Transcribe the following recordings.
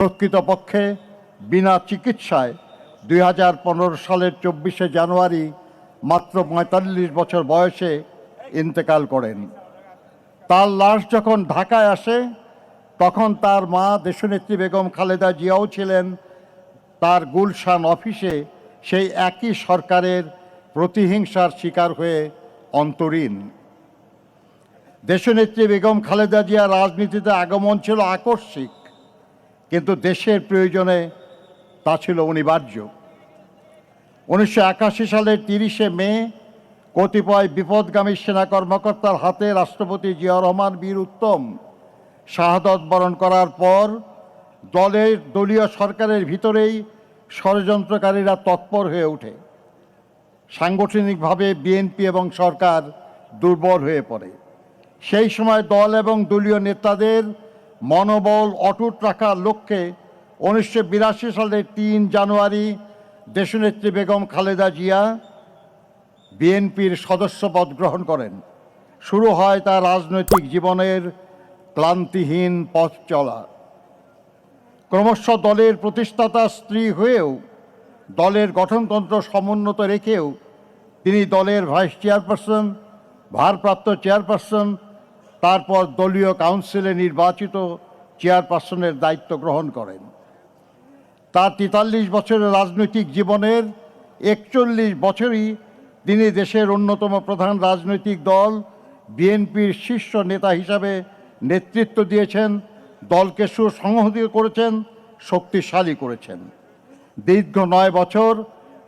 প্রকৃতপক্ষে বিনা চিকিৎসায় দুই হাজার পনেরো সালের চব্বিশে জানুয়ারি মাত্র পঁয়তাল্লিশ বছর বয়সে ইন্তেকাল করেন। তার লাশ যখন ঢাকায় আসে, তখন তার মা দেশনেত্রী বেগম খালেদা জিয়াও ছিলেন। তার গুলশান অফিসে সেই একই সরকারের প্রতিহিংসার শিকার হয়ে অন্তরীণ। দেশনেত্রী বেগম খালেদা জিয়া রাজনীতিতে আগমন ছিল আকস্মিক। কিন্তু দেশের প্রয়োজনে তা ছিল অনিবার্য। উনিশশো একাশি সালের তিরিশে মে কতিপয় বিপদগামী সেনা কর্মকর্তার হাতে রাষ্ট্রপতি জিয়া রহমান বীর উত্তম শাহাদত বরণ করার পর দলের দলীয় সরকারের ভিতরেই ষড়যন্ত্রকারীরা তৎপর হয়ে ওঠে। সাংগঠনিকভাবে বিএনপি এবং সরকার দুর্বল হয়ে পড়ে। সেই সময় দল এবং দলীয় নেতাদের মনোবল অটুট রাখার লক্ষ্যে উনিশশো বিরাশি সালের তিন জানুয়ারি দেশনেত্রী বেগম খালেদা জিয়া বিএনপির সদস্যপদ গ্রহণ করেন। শুরু হয় তার রাজনৈতিক জীবনের ক্লান্তিহীন পথ চলা। ক্রমশ দলের প্রতিষ্ঠাতা স্ত্রী হয়েও দলের গঠনতন্ত্র সমুন্নত রেখেও তিনি দলের ভাইস চেয়ারপারসন, ভারপ্রাপ্ত চেয়ারপারসন তারপর দলীয় কাউন্সিলে নির্বাচিত চেয়ারপারসনের দায়িত্ব গ্রহণ করেন। তার তেতাল্লিশ বছরের রাজনৈতিক জীবনের একচল্লিশ বছরই তিনি দেশের অন্যতম প্রধান রাজনৈতিক দল, বিএনপির শীর্ষ নেতা হিসাবে নেতৃত্ব দিয়েছেন, দলকে সুসংহতি করেছেন, শক্তিশালী করেছেন। দীর্ঘ নয় বছর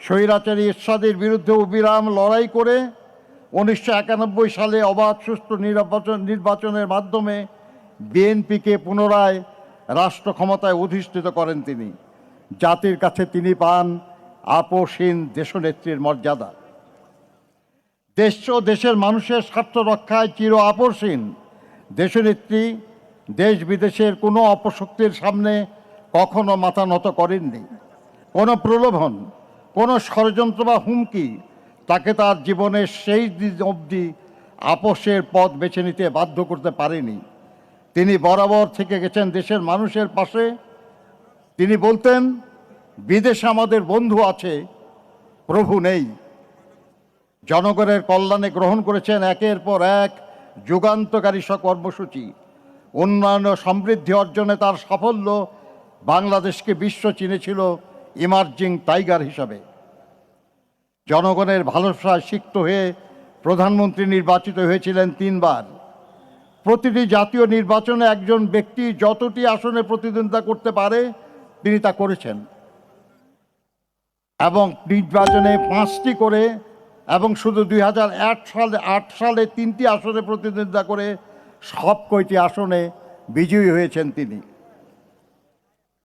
স্বৈরাচারী এরশাদের বিরুদ্ধে অবিরাম লড়াই করে উনিশশো একানব্বই সালে অবাধ সুষ্ঠু নির্বাচন, নির্বাচনের মাধ্যমে বিএনপিকে পুনরায় রাষ্ট্র ক্ষমতায় অধিষ্ঠিত করেন তিনি। জাতির কাছে তিনি পান আপোষহীন দেশনেত্রীর মর্যাদা। দেশ ও দেশের মানুষের স্বার্থ রক্ষায় চির আপোষহীন দেশনেত্রী দেশ বিদেশের কোনো অপশক্তির সামনে কখনো মাথা নত করেননি। কোনো প্রলোভন, কোনো ষড়যন্ত্র বা হুমকি তাকে তার জীবনের সেই দিন অবধি আপোষের পথ বেছে নিতে বাধ্য করতে পারেনি। তিনি বরাবর থেকে গেছেন দেশের মানুষের পাশে। তিনি বলতেন, বিদেশে আমাদের বন্ধু আছে, প্রভু নেই। জনগণের কল্যাণে গ্রহণ করেছেন একের পর এক যুগান্তকারী কর্মসূচি উন্নয়ন ও সমৃদ্ধি অর্জনে তার সাফল্য বাংলাদেশকে বিশ্ব চিনেছিল ইমার্জিং টাইগার হিসাবে। জনগণের ভালোবাসায় সিক্ত হয়ে প্রধানমন্ত্রী নির্বাচিত হয়েছিলেন তিনবার। প্রতিটি জাতীয় নির্বাচনে একজন ব্যক্তি যতটি আসনে প্রতিদ্বন্দ্বিতা করতে পারে, তিনি তা করেছেন। এবং নির্বাচনে পাঁচটি করে এবং শুধু দুই হাজার আট সালে আট সালে তিনটি আসনে প্রতিদ্বন্দ্বিতা করে সব কয়টি আসনে বিজয়ী হয়েছেন তিনি।